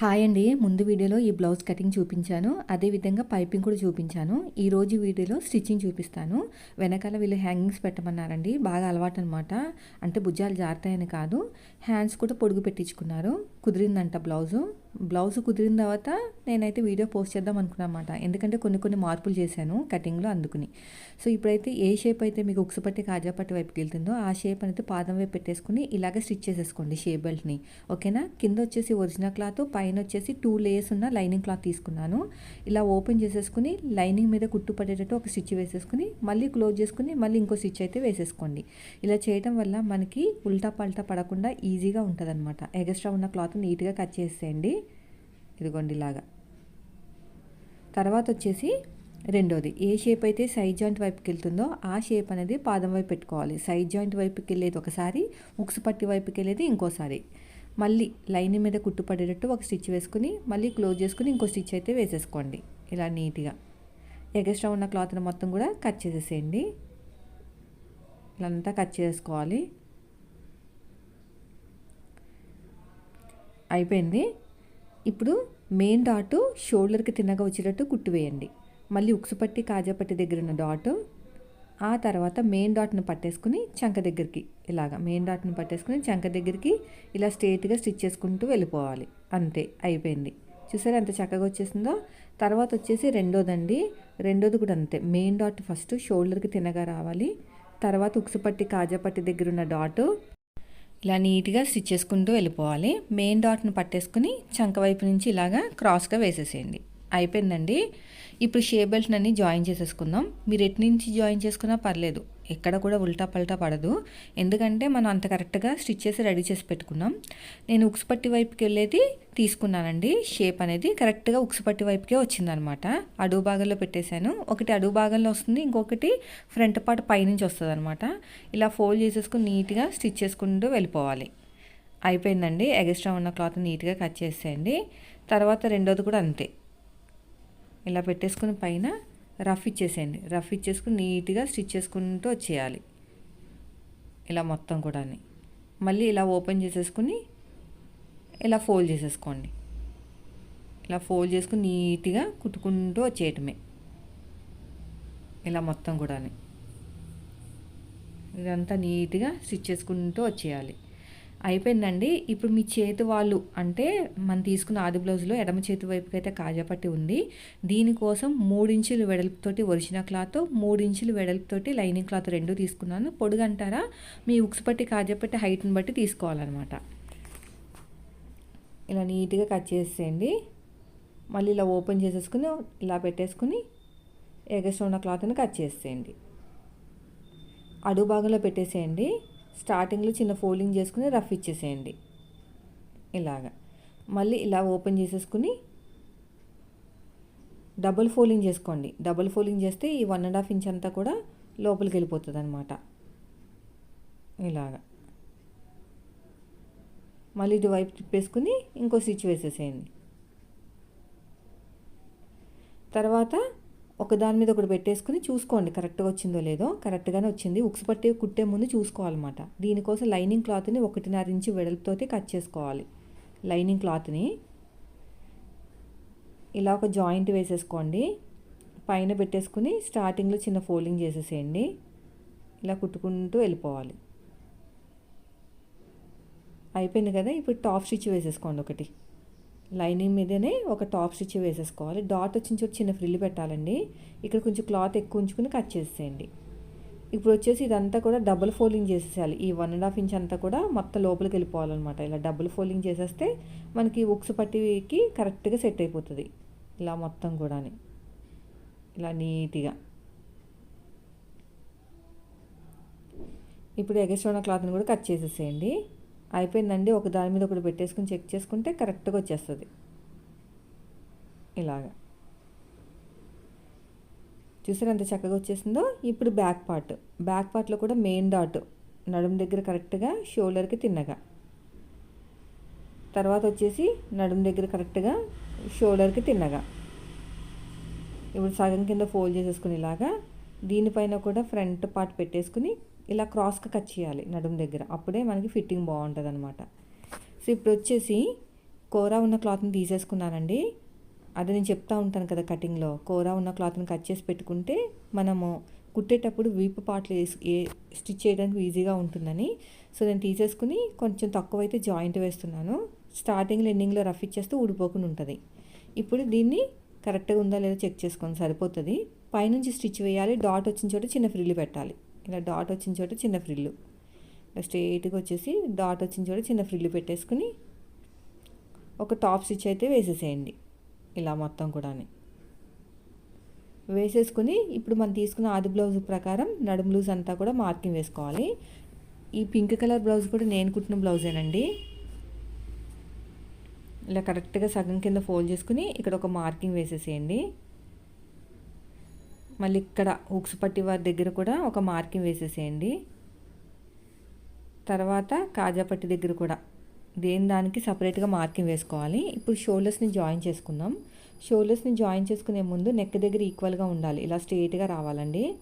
Hi అండి. ముందు వీడియోలో ఈ బ్లౌజ్ కటింగ్ చూపించాను. అదేవిధంగా పైపింగ్ కూడా చూపించాను. ఈరోజు వీడియోలో స్టిచ్చింగ్ చూపిస్తాను. వెనకాల వీళ్ళు హ్యాంగింగ్స్ పెట్టమన్నారండి. బాగా అలవాటు అనమాట అంటే భుజాలు జారుతాయని కాదు. హ్యాండ్స్ కూడా పొడుగు పెట్టించుకున్నారు. కుదిరిందంట బ్లౌజు. బ్లౌజ్ కుదిరిన తర్వాత నేనైతే వీడియో పోస్ట్ చేద్దాం అనుకున్నమాట ఎందుకంటే కొన్ని కొన్ని మార్పులు చేశాను కటింగ్లో అందుకుని. సో ఇప్పుడైతే ఏ షేప్ అయితే మీకు ఉక్సుపట్టి కాజాపట్టి వైపుకి వెళ్తుందో ఆ షేప్ అనేది పాదం వైపు పెట్టేసుకుని ఇలాగ స్టిచ్ చేసేసుకోండి షేప్ బెల్ట్ని. ఓకేనా? కింద వచ్చేసి ఒరిజినల్ క్లాత్ పైన వచ్చేసి టూ లేయర్స్ ఉన్న లైనింగ్ క్లాత్ తీసుకున్నాను. ఇలా ఓపెన్ చేసేసుకుని లైనింగ్ మీద కుట్టు పడేటట్టు ఒక స్టిచ్ వేసేసుకుని మళ్ళీ క్లోజ్ చేసుకుని మళ్ళీ ఇంకో స్టిచ్ అయితే వేసేసుకోండి. ఇలా చేయడం వల్ల మనకి ఉల్టా పల్టా పడకుండా ఈజీగా ఉంటుంది అనమాట ఎగస్ట్రా ఉన్న క్లాత్ నీట్గా కట్ చేసేయండి. ఇదిగోండి ఇలాగా. తర్వాత వచ్చేసి రెండోది ఏ షేప్ అయితే సైడ్ జాయింట్ వైపుకి వెళ్తుందో ఆ షేప్ అనేది పాదం వైపు పెట్టుకోవాలి. సైడ్ జాయింట్ వైపుకి వెళ్ళేది ఒకసారి ఉక్స్ పట్టి వైపుకి వెళ్ళేది ఇంకోసారి. మళ్ళీ లైన్ మీద కుట్టుపడేటట్టు ఒక స్టిచ్ వేసుకుని మళ్ళీ క్లోజ్ చేసుకుని ఇంకో స్టిచ్ అయితే వేసేసుకోండి. ఇలా నీట్గా. ఎగస్ట్రా ఉన్న క్లాత్ని మొత్తం కూడా కట్ చేసేసేయండి. ఇలా అంతా కట్ చేసుకోవాలి. అయిపోయింది. ఇప్పుడు మెయిన్ డాటు షోల్డర్కి తిన్నగా వచ్చేటట్టు కుట్టివేయండి మళ్ళీ ఉక్సుపట్టి కాజాపట్టి దగ్గర ఉన్న డాట్ ఆ తర్వాత మెయిన్ డాట్ను పట్టేసుకుని చంక దగ్గరికి ఇలాగా మెయిన్ డాట్ను పట్టేసుకుని చంక దగ్గరికి ఇలా స్ట్రేట్గా స్టిచ్ చేసుకుంటూ వెళ్ళిపోవాలి. అంతే అయిపోయింది. చూసారా ఎంత చక్కగా వచ్చేసిందో? తర్వాత వచ్చేసి రెండోదండి. రెండోది కూడా అంతే. మెయిన్ డాట్ ఫస్ట్ షోల్డర్కి తినగా రావాలి. తర్వాత ఉక్సుపట్టి కాజాపట్టి దగ్గర ఉన్న డాట్ ఇలా నీట్గా స్టిచ్ చేసుకుంటూ వెళ్ళిపోవాలి. మెయిన్ డాట్ను పట్టేసుకుని చంక వైపు నుంచి ఇలాగా క్రాస్గా వేసేసేయండి. అయిపోయిందండి. ఇప్పుడు షే బెల్ట్ని అన్ని జాయిన్ చేసేసుకుందాం. మీరు ఎటు నుంచి జాయిన్ చేసుకున్నా పర్లేదు. ఎక్కడ కూడా ఉల్టా పల్టా పడదు. ఎందుకంటే మనం అంత కరెక్ట్గా స్టిచ్ చేసి రెడీ చేసి పెట్టుకున్నాం. నేను ఉక్స్ పట్టి వైపుకి వెళ్ళేది తీసుకున్నానండి. షేప్ అనేది కరెక్ట్గా ఉక్సుపట్టి వైపుకే వచ్చిందనమాట. అడుగు భాగంలో పెట్టేశాను. ఒకటి అడుగు భాగంలో వస్తుంది ఇంకొకటి ఫ్రంట్ పార్ట్ పైనుంచి వస్తుంది అనమాట ఇలా ఫోల్డ్ చేసేసుకుని నీట్గా స్టిచ్ చేసుకుంటూ వెళ్ళిపోవాలి. అయిపోయిందండి. ఎగస్ట్రా ఉన్న క్లాత్ నీట్గా కట్ చేసేయండి. తర్వాత రెండోది కూడా అంతే. ఇలా పెట్టేసుకుని పైన రఫ్ ఇచ్చేసేయండి. రఫ్ ఇచ్చేసుకుని నీట్గా స్టిచ్ చేసుకుంటూ వచ్చేయాలి. ఇలా మొత్తం కూడా మళ్ళీ ఇలా ఓపెన్ చేసేసుకుని ఇలా ఫోల్డ్ చేసేసుకోండి. ఇలా ఫోల్డ్ చేసుకుని నీట్గా కుట్టుకుంటూ వచ్చేయటమే. ఇలా మొత్తం కూడా ఇదంతా నీట్గా స్టిచ్ చేసుకుంటూ వచ్చేయాలి. అయిపోయిందండి. ఇప్పుడు మీ చేతి వాళ్ళు అంటే మనం తీసుకున్న ఆది బ్లౌజ్లో ఎడమ చేతి వైపుకి అయితే కాజాపట్టి ఉంది. దీనికోసం మూడించులు వెడల్పుతోటి ఒరిజినల్ క్లాత్ మూడించులు వెడల్పుతోటి లైనింగ్ క్లాత్ రెండు తీసుకున్నాను. పొడుగంటారా? మీ ఉక్స్ పట్టి కాజాపట్టి హైట్ని బట్టి తీసుకోవాలన్నమాట. ఇలా నీట్గా కట్ చేసేయండి. మళ్ళీ ఇలా ఓపెన్ చేసేసుకుని ఇలా పెట్టేసుకుని ఎగస్ట్ ఉన్న క్లాత్ని కట్ చేసేయండి. అడుగు భాగంలో పెట్టేసేయండి. స్టార్టింగ్లో చిన్న ఫోల్డింగ్ చేసుకుని రఫ్ ఇచ్చేసేయండి. ఇలాగా. మళ్ళీ ఇలా ఓపెన్ చేసేసుకుని డబుల్ ఫోల్డింగ్ చేసుకోండి. డబుల్ ఫోల్డింగ్ చేస్తే ఈ వన్ అండ్ హాఫ్ ఇంచ్ అంతా కూడా లోపలికి వెళ్ళిపోతుంది అనమాట ఇలాగా. మళ్ళీ ఇటు వైపు తిప్పేసుకుని ఇంకో స్టిచ్ వేసేసేయండి. తర్వాత ఒకదాని మీద ఒకటి పెట్టేసుకుని చూసుకోండి కరెక్ట్గా వచ్చిందో లేదో. కరెక్ట్గానే వచ్చింది. ఉక్స్ పట్టి కుట్టే ముందు చూసుకోవాలన్నమాట. దీనికోసం లైనింగ్ క్లాత్ని ఒకటిన్నర ఇంచు వెడల్పుతోటి కట్ చేసుకోవాలి. లైనింగ్ క్లాత్ని ఇలా ఒక జాయింట్ వేసేసుకోండి. పైన పెట్టేసుకుని స్టార్టింగ్లో చిన్న ఫోల్డింగ్ చేసేసేయండి. ఇలా కుట్టుకుంటూ వెళ్ళిపోవాలి. అయిపోయింది కదా? ఇప్పుడు టాప్ స్టిచ్ వేసేసుకోండి ఒకటి. లైనింగ్ మీదనే ఒక టాప్ స్టిచ్ వేసేసుకోవాలి. డాట్ వచ్చిన చోటు చిన్న ఫ్రిల్ పెట్టాలండి. ఇక్కడ కొంచెం క్లాత్ ఎక్కువ ఉంచుకుని కట్ చేసేయండి ఇప్పుడు వచ్చేసి ఇదంతా కూడా డబుల్ ఫోల్డింగ్ చేసేసేయాలి. ఈ వన్ అండ్ హాఫ్ ఇంచ్ అంతా కూడా మొత్తం లోపలికి వెళ్ళిపోవాలన్నమాట. ఇలా డబుల్ ఫోల్డింగ్ చేసేస్తే మనకి ఉక్స్ పట్టికి కరెక్ట్గా సెట్ అయిపోతుంది. ఇలా మొత్తం కూడా ఇలా నీట్గా. ఇప్పుడు ఎగస్ట్రా క్లాత్ని కూడా కట్ చేసేసేయండి. అయిపోయిందండి. ఒక దాని మీద ఒకటి పెట్టేసుకుని చెక్ చేసుకుంటే కరెక్ట్గా వచ్చేస్తుంది. ఇలాగా. చూసారు ఎంత చక్కగా వచ్చేసిందో? ఇప్పుడు బ్యాక్ పార్ట్. బ్యాక్ పార్ట్లో కూడా మెయిన్ డాట్. నడుము దగ్గర కరెక్ట్గా షోల్డర్కి తిన్నగా. తర్వాత వచ్చేసి నడుము దగ్గర కరెక్ట్గా షోల్డర్కి తిన్నగా. ఇప్పుడు సగం కింద ఫోల్డ్ చేసేసుకుని ఇలాగా. దీనిపైన కూడా ఫ్రంట్ పార్ట్ పెట్టేసుకుని ఇలా క్రాస్గా కట్ చేయాలి నడుము దగ్గర. అప్పుడే మనకి ఫిట్టింగ్ బాగుంటుంది అనమాట సో ఇప్పుడు వచ్చేసి కూర ఉన్న క్లాత్ని తీసేసుకున్నానండి. అది నేను చెప్తా ఉంటాను కదా కటింగ్లో. కూర ఉన్న క్లాత్ని కట్ చేసి పెట్టుకుంటే మనము కుట్టేటప్పుడు వీపు పాటలు వేసి ఏ స్టిచ్ చేయడానికి ఈజీగా ఉంటుందని. సో నేను తీసేసుకుని కొంచెం తక్కువ అయితే జాయింట్ వేస్తున్నాను. స్టార్టింగ్లో ఎండింగ్లో రఫ్ ఇచ్చేస్తే ఊడిపోకుండా ఉంటుంది. ఇప్పుడు దీన్ని కరెక్ట్గా ఉందా లేదా చెక్ చేసుకొని సరిపోతుంది. పైనుంచి స్టిచ్ వేయాలి డాట్ వచ్చిన చోట చిన్న ఫ్రిల్లు పెట్టాలి. ఇలా డాట్ వచ్చిన చోట చిన్న ఫ్రిల్లు. ఇలా స్ట్రేట్గా వచ్చేసి డాట్ వచ్చిన చోట చిన్న ఫ్రిల్లు పెట్టేసుకుని ఒక టాప్ స్టిచ్ అయితే వేసేసేయండి. ఇలా మొత్తం కూడా వేసేసుకుని ఇప్పుడు మనం తీసుకున్న ఆది బ్లౌజ్ ప్రకారం నడుము లూజ్ అంతా కూడా మార్కింగ్ వేసుకోవాలి. ఈ పింక్ కలర్ బ్లౌజ్ కూడా నేను కుట్టిన బ్లౌజేనండి. ఇలా కరెక్ట్గా సగం కింద ఫోల్డ్ చేసుకుని ఇక్కడ ఒక మార్కింగ్ వేసేసేయండి. మళ్ళీ ఇక్కడ ఉక్స్ పట్టి వారి దగ్గర కూడా ఒక మార్కింగ్ వేసేసేయండి. తర్వాత కాజాపట్టి దగ్గర కూడా దేని దానికి సపరేట్గా మార్కింగ్ వేసుకోవాలి. ఇప్పుడు షోల్డర్స్ని జాయిన్ చేసుకుందాం. షోల్డర్స్ని జాయిన్ చేసుకునే ముందు నెక్ దగ్గర ఈక్వల్గా ఉండాలి. ఇలా స్ట్రేట్గా రావాలండి.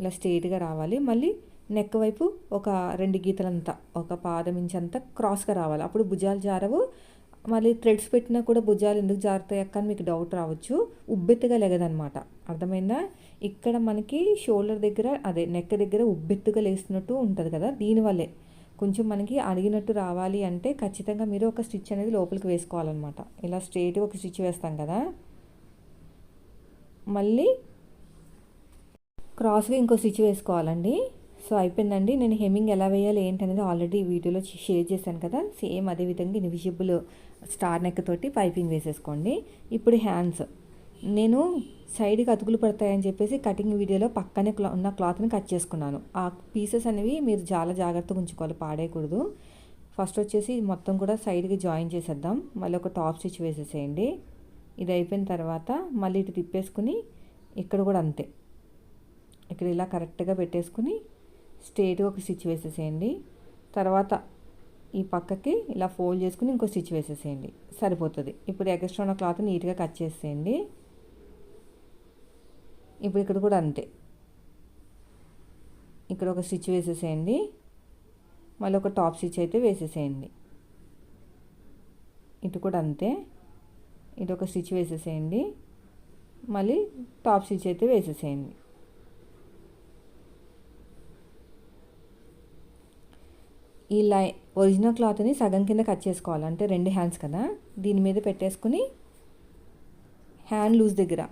ఇలా స్ట్రేట్గా రావాలి. మళ్ళీ నెక్ వైపు ఒక రెండు గీతలంతా ఒక పాదం ఇంచ్ అంతా క్రాస్గా రావాలి. అప్పుడు భుజాలు జారవు. మళ్ళీ థ్రెడ్స్ పెట్టినా కూడా భుజాలు ఎందుకు జారుతాయి అక్క అని మీకు డౌట్ రావచ్చు. ఉబ్బెత్తుగా లేగదనమాట అర్థమైందా? ఇక్కడ మనకి షోల్డర్ దగ్గర అదే నెక్ దగ్గర ఉబ్బెత్తుగా లేస్తున్నట్టు ఉంటుంది కదా దీనివల్లే కొంచెం మనకి అడిగినట్టు రావాలి అంటే ఖచ్చితంగా మీరు ఒక స్టిచ్ అనేది లోపలికి వేసుకోవాలన్నమాట. ఇలా స్ట్రైట్గా ఒక స్టిచ్ వేస్తాం కదా. మళ్ళీ క్రాస్గా ఇంకో స్టిచ్ వేసుకోవాలండి. సో అయిపోయిందండి. నేను హెమ్మింగ్ ఎలా వేయాలి ఏంటనేది ఆల్రెడీ వీడియోలో షేర్ చేశాను కదా. సేమ్ అదే విధంగా ఇన్విజిబుల్ స్టార్ నెక్ తోటి పైపింగ్ వేసేసుకోండి. ఇప్పుడు హ్యాండ్స్. నేను సైడ్కి అతుకులు పడతాయని చెప్పేసి కటింగ్ వీడియోలో పక్కనే క్లా ఉన్న క్లాత్ని కట్ చేసుకున్నాను. ఆ పీసెస్ అనేవి మీరు చాలా జాగ్రత్తగా ఉంచుకోవాలి పాడేయకూడదు. ఫస్ట్ వచ్చేసి మొత్తం కూడా సైడ్కి జాయిన్ చేసేద్దాం. మళ్ళీ ఒక టాప్ స్టిచ్ వేసేసేయండి. ఇది అయిపోయిన తర్వాత మళ్ళీ ఇటు తిప్పేసుకుని ఇక్కడ కూడా అంతే. ఇక్కడ ఇలా కరెక్ట్గా పెట్టేసుకుని స్ట్రేట్గా ఒక స్టిచ్ వేసేసేయండి. తర్వాత ఈ పక్కకి ఇలా ఫోల్డ్ చేసుకుని ఇంకో స్టిచ్ వేసేసేయండి. సరిపోతుంది. ఇప్పుడు ఎక్స్ట్రా ఉన్న క్లాత్ నీట్గా కట్ చేసేయండి. ఇప్పుడు ఇక్కడ కూడా అంతే. ఇక్కడ ఒక స్టిచ్ వేసేసేయండి. మళ్ళీ ఒక టాప్ స్టిచ్ అయితే వేసేసేయండి. ఇటు కూడా అంతే. ఇటు ఒక స్టిచ్ వేసేసేయండి. మళ్ళీ టాప్ స్టిచ్ అయితే వేసేసేయండి. ఈ లై ఒరిజినల్ క్లాత్ని సగం కింద కట్ చేసుకోవాలి. అంటే రెండు హ్యాండ్స్ కదా. దీని మీద పెట్టేసుకుని హ్యాండ్ లూజ్ దగ్గర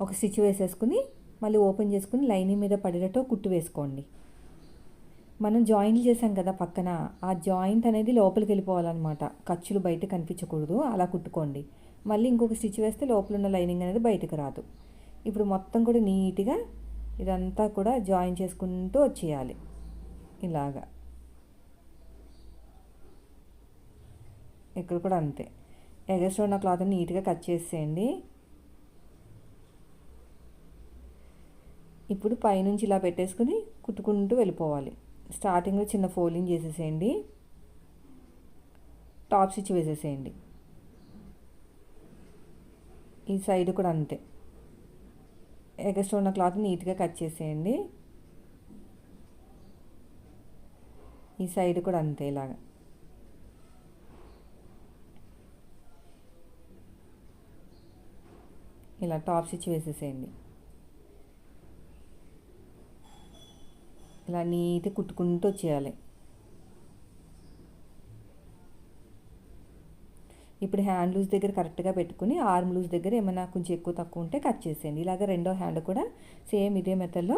ఒక స్టిచ్ వేసేసుకుని మళ్ళీ ఓపెన్ చేసుకుని లైనింగ్ మీద పడేటట్టు కుట్టు వేసుకోండి. మనం జాయింట్ చేసాం కదా పక్కన ఆ జాయింట్ అనేది లోపలికి వెళ్ళిపోవాలన్నమాట. ఖర్చులు బయట కనిపించకూడదు అలా కుట్టుకోండి. మళ్ళీ ఇంకొక స్టిచ్ వేస్తే లోపల ఉన్న లైనింగ్ అనేది బయటకు రాదు. ఇప్పుడు మొత్తం కూడా నీట్గా ఇదంతా కూడా జాయిన్ చేసుకుంటూ వచ్చేయాలి. ఇలాగా. ఇక్కడ కూడా అంతే. ఎగస్ట్ ఉన్న క్లాత్ని నీట్గా కట్ చేసేయండి. ఇప్పుడు పైనుంచి ఇలా పెట్టేసుకుని కుట్టుకుంటూ వెళ్ళిపోవాలి. స్టార్టింగ్లో చిన్న ఫోల్డింగ్ చేసేసేయండి. టాప్ స్టిచ్ వేసేసేయండి. ఈ సైడ్ కూడా అంతే. ఎగస్ట్రా ఉన్న క్లాత్ నీట్గా కట్ చేసేయండి. ఈ సైడ్ కూడా అంతే ఇలాగా. ఇలా టాప్ స్టిచ్ వేసేసేయండి. ఇలా నీట్గా కుట్టుకుంటూ వచ్చేయాలి. ఇప్పుడు హ్యాండ్ లూజ్ దగ్గర కరెక్ట్గా పెట్టుకుని ఆర్మ్ లూజ్ దగ్గర ఏమైనా కొంచెం ఎక్కువ తక్కువ ఉంటే కట్ చేసేయండి. ఇలాగ రెండో హ్యాండ్ కూడా సేమ్ ఇదే మెథడ్లో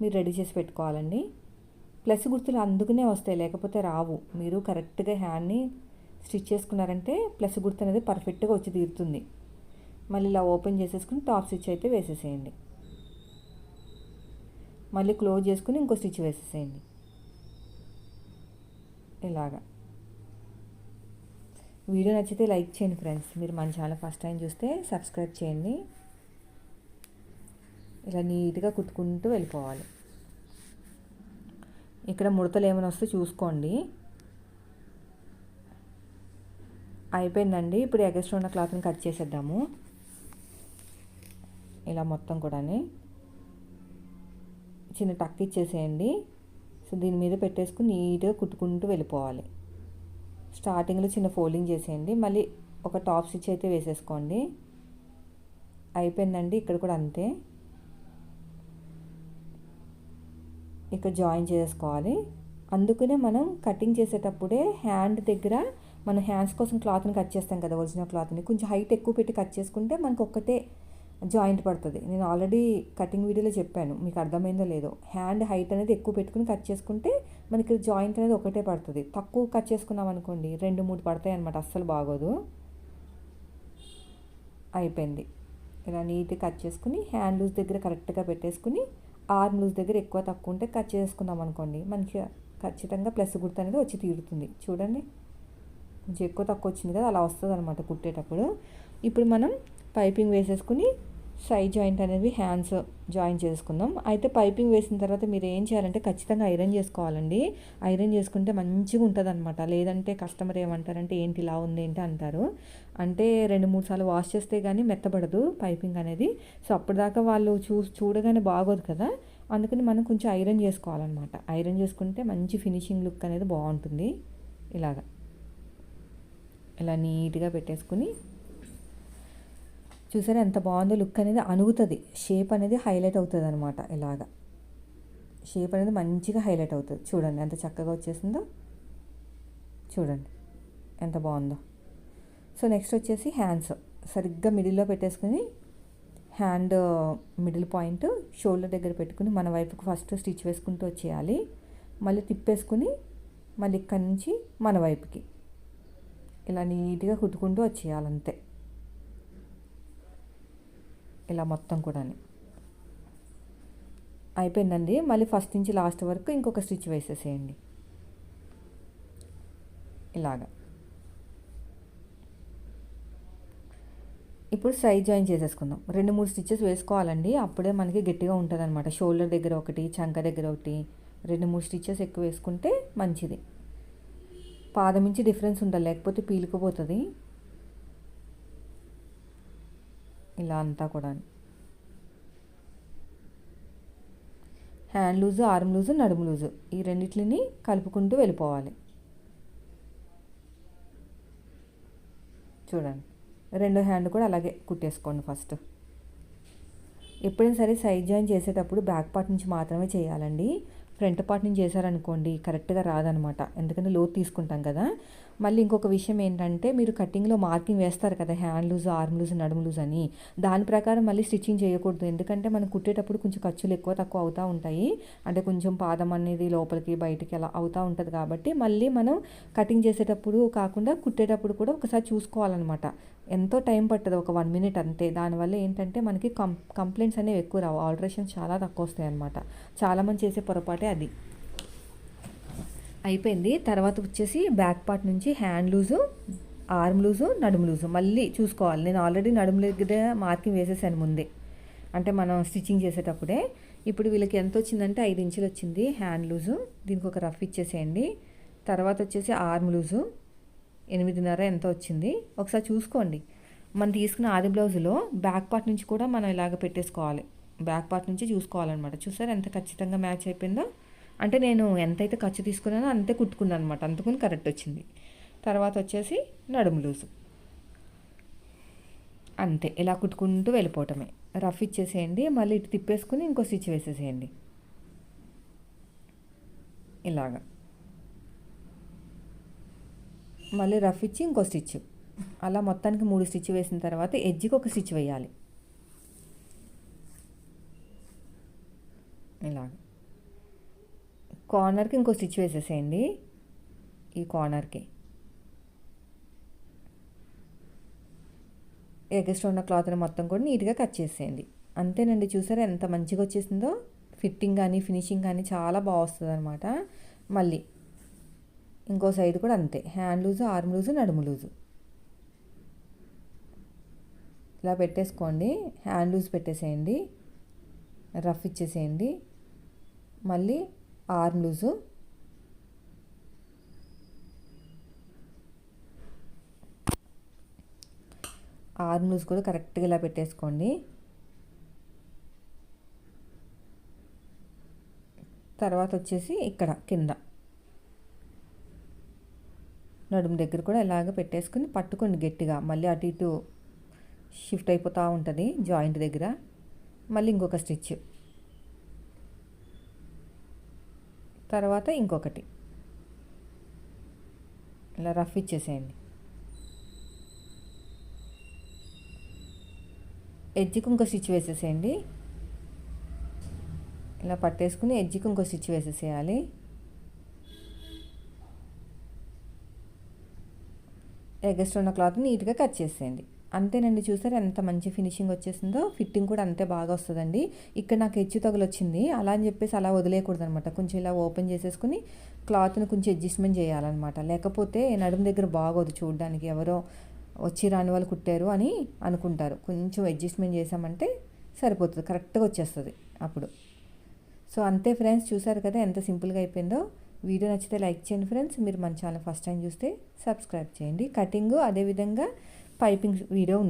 మీరు రెడీ చేసి పెట్టుకోవాలండి. ప్లస్ గుర్తులు అందుకునే వస్తాయి లేకపోతే రావు. మీరు కరెక్ట్గా హ్యాండ్ని స్టిచ్ చేసుకున్నారంటే ప్లస్ గుర్తు అనేది పర్ఫెక్ట్గా వచ్చి తీరుతుంది. మళ్ళీ ఇలా ఓపెన్ చేసేసుకుని టాప్ స్టిచ్ అయితే వేసేసేయండి. మళ్ళీ క్లోజ్ చేసుకుని ఇంకో స్టిచ్ వేసేసేయండి. ఇలాగా. వీడియో నచ్చితే లైక్ చేయండి ఫ్రెండ్స్. మీరు మన ఛానల్ ఫస్ట్ టైం చూస్తే సబ్స్క్రైబ్ చేయండి. ఇలా నీట్గా కుట్టుకుంటూ వెళ్ళిపోవాలి. ఇక్కడ ముడతలు ఏమైనా వస్తే చూసుకోండి. అయిపోయిందండి. ఇప్పుడు ఎగస్ట్రా ఉన్న క్లాత్ని కట్ చేసేద్దాము. ఇలా మొత్తం కూడా చిన్న టక్ ఇచ్చేసేయండి. సో దీని మీద పెట్టేసుకుని నీట్గా కుట్టుకుంటూ వెళ్ళిపోవాలి. స్టార్టింగ్లో చిన్న ఫోల్డింగ్ చేసేయండి. మళ్ళీ ఒక టాప్ స్టిచ్ అయితే వేసేసుకోండి. అయిపోయిందండి. ఇక్కడ కూడా అంతే. ఇక్కడ జాయిన్ చేసుకోవాలి అందుకనే మనం కటింగ్ చేసేటప్పుడే హ్యాండ్ దగ్గర మనం హ్యాండ్స్ కోసం క్లాత్ని కట్ చేస్తాం కదా ఒరిజినల్ క్లాత్ని కొంచెం హైట్ ఎక్కువ పెట్టి కట్ చేసుకుంటే మనకు ఒక్కటే జాయింట్ పడుతుంది. నేను ఆల్రెడీ కటింగ్ వీడియోలో చెప్పాను. మీకు అర్థమైందో లేదో. హ్యాండ్ హైట్ అనేది ఎక్కువ పెట్టుకుని కట్ చేసుకుంటే మనకి జాయింట్ అనేది ఒకటే పడుతుంది. తక్కువ కట్ చేసుకున్నాం అనుకోండి రెండు మూడు పడతాయి అనమాట అస్సలు బాగోదు. అయిపోయింది. ఇలా నీట్గా కట్ చేసుకుని హ్యాండ్ లూజ్ దగ్గర కరెక్ట్గా పెట్టేసుకుని ఆర్మ్ లూజ్ దగ్గర ఎక్కువ తక్కువ ఉంటే కట్ చేసుకున్నాం అనుకోండి మంచిగా ఖచ్చితంగా ప్లస్ గుర్తు అనేది వచ్చి తీరుతుంది. చూడండి. కొంచెం ఎక్కువ తక్కువ వచ్చింది కదా అలా వస్తుంది అనమాట కుట్టేటప్పుడు. ఇప్పుడు మనం పైపింగ్ వేసేసుకుని సైడ్ జాయింట్ అనేది హ్యాండ్స్ జాయిన్ చేసుకుందాం. అయితే పైపింగ్ వేసిన తర్వాత మీరు ఏం చేయాలంటే ఖచ్చితంగా ఐరన్ చేసుకోవాలండి. ఐరన్ చేసుకుంటే మంచిగా ఉంటుంది అనమాట లేదంటే కస్టమర్ ఏమంటారంటే ఏంటి ఇలా ఉంది ఏంటి అంటారు. అంటే రెండు మూడు సార్లు వాష్ చేస్తే కానీ మెత్తబడదు పైపింగ్ అనేది. సో అప్పటిదాకా వాళ్ళు చూ చూడగానే బాగోదు కదా. అందుకని మనం కొంచెం ఐరన్ చేసుకోవాలన్నమాట. ఐరన్ చేసుకుంటే మంచి ఫినిషింగ్ లుక్ అనేది బాగుంటుంది. ఇలాగా. ఇలా నీట్గా పెట్టేసుకుని చూసారా ఎంత బాగుందో లుక్ అనేది అనుగుతుంది షేప్ అనేది హైలైట్ అవుతుంది అనమాట ఇలాగ. షేప్ అనేది మంచిగా హైలైట్ అవుతుంది. చూడండి ఎంత చక్కగా వచ్చేసిందో. చూడండి ఎంత బాగుందో. సో నెక్స్ట్ వచ్చేసి హ్యాండ్స్. సరిగ్గా మిడిల్లో పెట్టేసుకుని హ్యాండ్ మిడిల్ పాయింట్ షోల్డర్ దగ్గర పెట్టుకుని మన వైపుకు ఫస్ట్ స్టిచ్ వేసుకుంటూ వచ్చేయాలి. మళ్ళీ తిప్పేసుకుని మళ్ళీ ఇక్కడి నుంచి మన వైపుకి. ఇలా నీట్గా కుట్టుకుంటూ వచ్చేయాలి అంతే ఇలా మొత్తం కూడా అయిపోయిందండి. మళ్ళీ ఫస్ట్ నుంచి లాస్ట్ వరకు ఇంకొక స్టిచ్ వేసేసేయండి. ఇలాగా. ఇప్పుడు సైడ్ జాయిన్ చేసేసుకుందాం. రెండు మూడు స్టిచ్చెస్ వేసుకోవాలండి. అప్పుడే మనకి గట్టిగా ఉంటుంది అనమాట షోల్డర్ దగ్గర ఒకటి చంక దగ్గర ఒకటి రెండు మూడు స్టిచ్చెస్ ఎక్కువ వేసుకుంటే మంచిది. పాదం నుంచి డిఫరెన్స్ ఉండాలి. లేకపోతే పీలుకుపోతుంది. ఇలా అంతా కూడా హ్యాండ్ లూజు ఆర్మ్ లూజు నడుము లూజు ఈ రెండింటిని కలుపుకుంటూ వెళ్ళిపోవాలి. చూడండి. రెండో హ్యాండ్ కూడా అలాగే కుట్టేసుకోండి ఫస్ట్. ఎప్పుడైనా సరే సైడ్ జాయిన్ చేసేటప్పుడు బ్యాక్ పార్ట్ నుంచి మాత్రమే చేయాలండి. ఫ్రంట్ పార్ట్ నుంచి చేశారనుకోండి కరెక్ట్గా రాదనమాట. ఎందుకంటే లోతు తీసుకుంటాం కదా. మళ్ళీ ఇంకొక విషయం ఏంటంటే మీరు కటింగ్లో మార్కింగ్ వేస్తారు కదా హ్యాండ్ లూజ్ ఆర్మ్ లూజ్ నడుము లూజ్ అని. దాని ప్రకారం మళ్ళీ స్టిచ్చింగ్ చేయకూడదు. ఎందుకంటే మనం కుట్టేటప్పుడు కొంచెం ఖర్చులు ఎక్కువ తక్కువ అవుతూ ఉంటాయి. అంటే కొంచెం పాదం అనేది లోపలికి బయటికి అలా అవుతూ ఉంటుంది కాబట్టి మళ్ళీ మనం కటింగ్ చేసేటప్పుడు కాకుండా కుట్టేటప్పుడు కూడా ఒకసారి చూసుకోవాలన్నమాట. ఎంతో టైం పట్టదు ఒక వన్ మినిట్ అంతే. దానివల్ల ఏంటంటే మనకి కం కంప్లైంట్స్ అనేవి ఎక్కువ రావు. ఆల్టరేషన్స్ చాలా తక్కువ వస్తాయి అనమాట చాలామంది చేసే పొరపాటే అది. అయిపోయింది. తర్వాత వచ్చేసి బ్యాక్ పార్ట్ నుంచి హ్యాండ్ లూజు ఆర్మ్ లూజు నడుము లూజు. మళ్ళీ చూసుకోవాలి. నేను ఆల్రెడీ నడుము దగ్గర మార్కింగ్ వేసేసాను ముందే. అంటే మనం స్టిచ్చింగ్ చేసేటప్పుడే. ఇప్పుడు వీళ్ళకి ఎంత వచ్చిందంటే ఐదు ఇంచులు వచ్చింది హ్యాండ్ లూజు. దీనికి ఒక రఫ్ ఇచ్చేసేయండి. తర్వాత వచ్చేసి ఆర్మ్ లూజు. ఎనిమిదిన్నర ఎంత వచ్చింది? ఒకసారి చూసుకోండి. మనం తీసుకున్న ఆది బ్లౌజ్లో బ్యాక్ పార్ట్ నుంచి కూడా మనం ఇలాగ పెట్టేసుకోవాలి. బ్యాక్ పార్ట్ నుంచి చూసుకోవాలన్నమాట. చూసారు ఎంత ఖచ్చితంగా మ్యాచ్ అయిపోయిందో? అంటే నేను ఎంతైతే ఖర్చు తీసుకున్నానో అంతే కుట్టుకున్నాను అనమాట అందుకుని కరెక్ట్ వచ్చింది. తర్వాత వచ్చేసి నడుము లూజు. అంతే. ఇలా కుట్టుకుంటూ వెళ్ళిపోవటమే. రఫ్ ఇచ్చేసేయండి. మళ్ళీ ఇటు తిప్పేసుకుని ఇంకో స్టిచ్ వేసేసేయండి. ఇలాగా. మళ్ళీ రఫ్ ఇచ్చి ఇంకో స్టిచ్. అలా మొత్తానికి మూడు స్టిచ్ వేసిన తర్వాత ఎడ్జికి ఒక స్టిచ్ వేయాలి. ఇలాగ. కార్నర్కి ఇంకో స్టిచ్ వేసేసేయండి. ఈ కార్నర్కి. ఎగస్ట్ ఉన్న క్లాత్ని మొత్తం కూడా నీట్గా కట్ చేసేయండి. అంతేనండి చూసారా ఎంత మంచిగా వచ్చేసిందో? ఫిట్టింగ్ కానీ ఫినిషింగ్ కానీ చాలా బాగా వస్తుంది అనమాట మళ్ళీ ఇంకో సైడ్ కూడా అంతే. హ్యాండ్ లూజు ఆర్మ్ లూజు నడుము లూజు. ఇలా పెట్టేసుకోండి. హ్యాండ్ లూజ్ పెట్టేసేయండి. రఫ్ ఇచ్చేసేయండి. మళ్ళీ ఆర్మ్ లూజు. ఆర్మ్ లూజ్ కూడా కరెక్ట్గా ఇలా పెట్టేసుకోండి. తర్వాత వచ్చేసి ఇక్కడ కింద. నడుము దగ్గర కూడా ఇలాగ పెట్టేసుకుని పట్టుకోండి గట్టిగా. మళ్ళీ అటు ఇటు షిఫ్ట్ అయిపోతూ ఉంటుంది జాయింట్ దగ్గర. మళ్ళీ ఇంకొక స్టిచ్. తర్వాత ఇంకొకటి. ఇలా రఫ్ ఇచ్చేసేయండి. ఎడ్జికి ఇంకో స్టిచ్ వేసేసేయండి. ఇలా పట్టేసుకుని ఎడ్జికి ఇంకో స్టిచ్ వేసేసేయాలి. ఎగస్ట్ ఉన్న క్లాత్ నీట్గా కట్ చేసేయండి. అంతేనండి చూసారు ఎంత మంచి ఫినిషింగ్ వచ్చేసిందో? ఫిట్టింగ్ కూడా అంతే బాగా వస్తుందండి. ఇక్కడ నాకు హెచ్చు తగులు వచ్చింది అలా అని చెప్పేసి అలా వదిలేయకూడదు అనమాట కొంచెం ఇలా ఓపెన్ చేసేసుకుని క్లాత్ని కొంచెం అడ్జస్ట్మెంట్ చేయాలన్నమాట లేకపోతే నడుము దగ్గర బాగోదు చూడడానికి ఎవరో వచ్చి రాని వాళ్ళు కుట్టారు అని అనుకుంటారు. కొంచెం అడ్జస్ట్మెంట్ చేసామంటే సరిపోతుంది. కరెక్ట్గా వచ్చేస్తుంది అప్పుడు. సో అంతే ఫ్రెండ్స్ చూసారు కదా ఎంత సింపుల్గా అయిపోయిందో? వీడియో నచ్చితే లైక్ చేయండి ఫ్రెండ్స్. మీరు మన ఛానల్ ఫస్ట్ టైం చూస్తే సబ్స్క్రైబ్ చేయండి. కటింగ్ అదేవిధంగా పైపింగ్ వీడియో ఉంది.